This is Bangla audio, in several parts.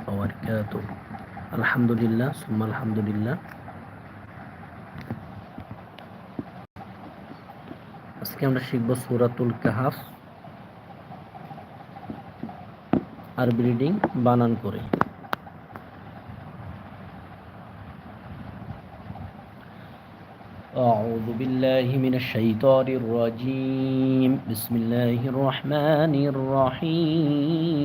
وبركاته الحمد لله ثم الحمد لله আজকে আমরা শিখব সুরাতুল কাহাফ আর ব্রিডিং বানান করে أعوذ بالله من الشيطان الرجيم بسم الله الرحمن الرحيم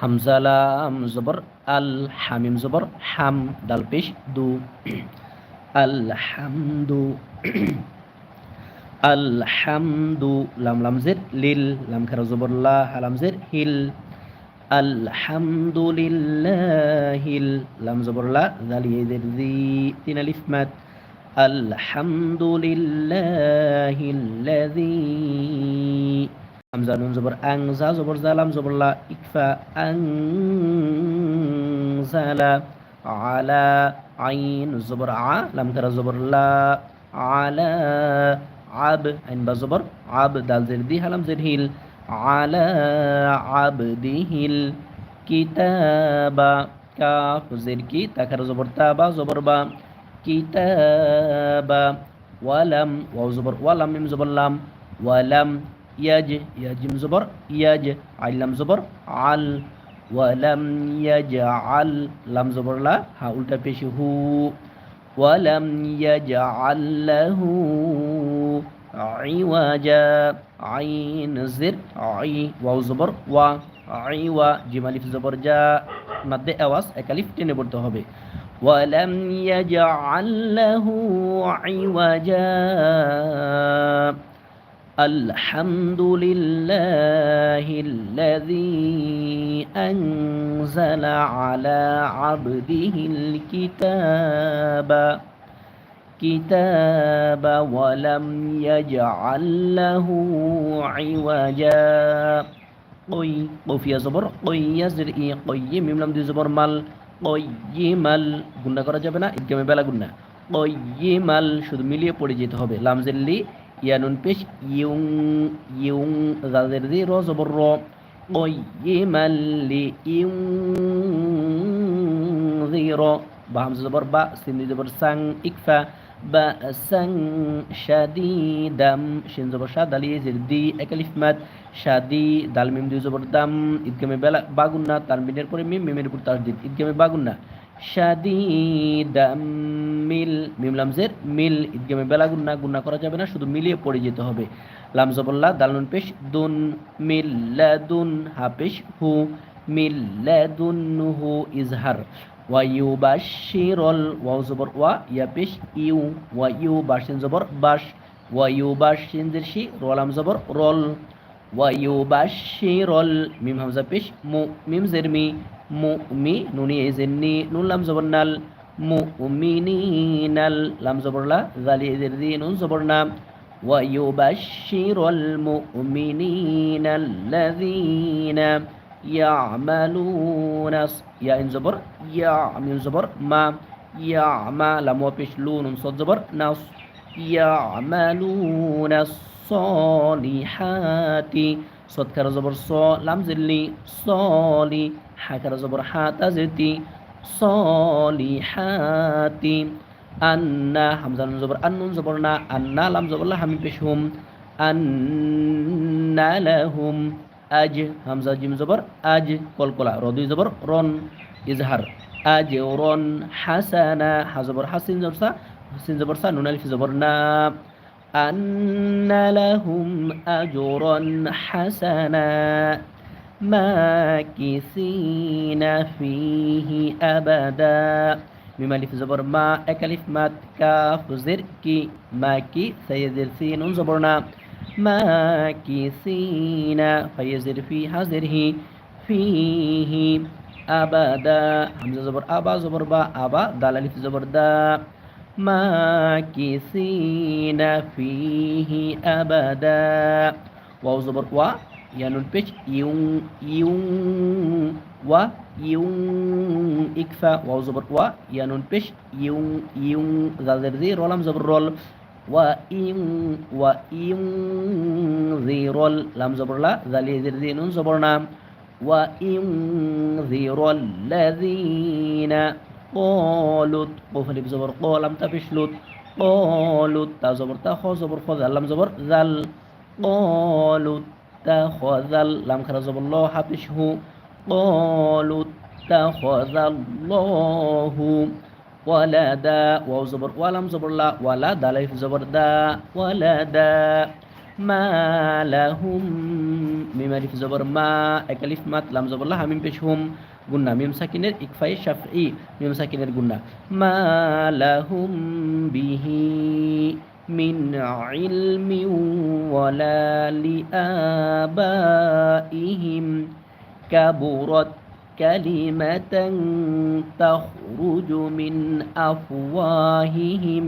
হামজা লাম জবর, আল হামিম জবর, হাম দাল পেশ, দু আলহামদু আলহামদু লাম লাম জের, লিল, লাম খারা জবর, লা হালাম জের, হিল আলহামদুলিল্লাহিল লাম জবর, লা জাল ইয়েদের জি, তিন আলিফ মাদ আলহামদুলিল্লাহিল্লাযী হামজা নুন জবর আং জা জবর জালাম জবর লা ইকফা আং জালা আলা আইন জবর আ লাম কারা জবর লা আলা আব আইন বা জবর আব দাল জের দি হালাম জের হিল আলা আবদিহিল কিতাবা কাফ জের কি তাকার জবর তাবা জবর বা কিতাবা ওয়ালাম ওয়াও জবর ওয়ালাম মিম জবর লাম ওয়ালাম ইয়াজ ইয়াজিম জবর ইয়াজ আইলাম জবর আল ওয়ালাম ইয়াজআল লাম জবর লা হা উল্টা পেশি হু ওয়ালাম ইয়াজআল লাহু আইওয়াজা আইন জির আই ওয়াও জবর ওয়া আইওয়া জিম আলিফ জবর যা মাদ্দে আওয়াজ একালিফ টেনে পড়তে হবে। ওয়ালাম ইয়াজআল লাহু আইওয়াজা الحمد لله الذي أنزل على عبده الكتاب كتاب ولم يجعل له عوجا قي قفيا زبر قي يزرئي قي ميم دي زبر مال قيمال গুণা করা যাবে না ইদগামে বেলা গুণা قيمال শুধু মিলিয়ে পড়ে যেতে হবে লামজেল্লি ইয়ানুন পেশ ইউং ইউং জাদের দি র জবর র قيما لينذر বা হামজা জবর বা সিন জবর সাং ইকফা বা সাং শাদিদাম শিন জবর শা দালিয়ে জির দি একালিফ মাদ শাদি দাল মিম দুই জবর দাম ইদগামে বেলা বাগুন্না তানবিনের পরে মিম মিমের উপর তাসদিদ ইদগামে বাগুন্না শাদিদাম মিল, মিম লামজের মিল ইদগামে বেলা গুন্না গুন্না করা যাবে না, শুধু মিলিয়ে পড়ে যেতে হবে। লাম জবল্লা দালনুন পেশ, দুন মিল্লাদুন হাপেশ হু মিল্লাদুন হু ইজহার। ওয়াইউবাশিরল ওয়াও জবর ওয়া, ইয়া পেশ, ইউ ওয়াইউ বাসিন জবর বাস ওয়াইউ বাসিন জিরশি রলাম জবর, রল। ওয়াইউবাশিরল মিম হামজা পেশ, মু, মিম জেরমি মু মি নুনি এজেননি নুন লাম জবর নাল মুমিনিনাল লাম জবরলা জালি দি নুন জবরনা ويبشر المؤمنين الذين يعملون يا إن زبر يا من زبر ما يعمل لم وبش لون صد زبر نص يعملون الصالحات সৎকার জবর স লামজিল্লি সলি হাকার জবর হাতা জেতি সলি হাতি, আন্না হামজানুন জবর, আন্নুন জবর না, আন্না লাম জবর হামি পেশহুম আন্না লাহুম আজ, হামজা জিম জবর আজ, কলকলা রদুই জবর রন, ইজহার আজ রন, হাসানা হা জবর, হাসিন জবর সা, হাসিন জবর সা, নুন জবর না। আন্না লাহুম আজরান হাসানা মাকিসিনা ফিহি আবাদা মিম আলিফ জবর মা এক আলিফ মাত কাফ জের কি মা কি সাইয়েদের সিনুন জবর না মাকিসিনা ফাইয়েজের ফি হাজের হি ফিহি আবাদা হামজা জবর আবা জবর বা আবা দাল আলিফ জবর দা ماكسين فيه أبدا. واو زبر و يا نون بيتش و يون إكفا. واو زبر و يا نون بيتش يون يو غالر ذي رولم زبر رول. وإن وإن زي رول. لام زبر لا زالي ذي زي نون زبرنا زي رول لذينا. قالوا قف ألف زبر قال لم تفشلت قالوا تا زبر تا خو زبر خذ لم زبر ذل قالوا اتخذ لم خرج زبر الله حبشه قالوا اتخذ الله ولدا واو زبر ولم زبر لا ولد الف زبر دا ولدا ما لهم ميم ألف زبر ما أكلف مات لام زبر لها ميم بشهم قلنا ميم ساكنة إكفاء الشافعي ميم ساكنة قلنا. ما لهم به من علم ولا لآبائهم. كبرت كلمة تخرج من أفواههم.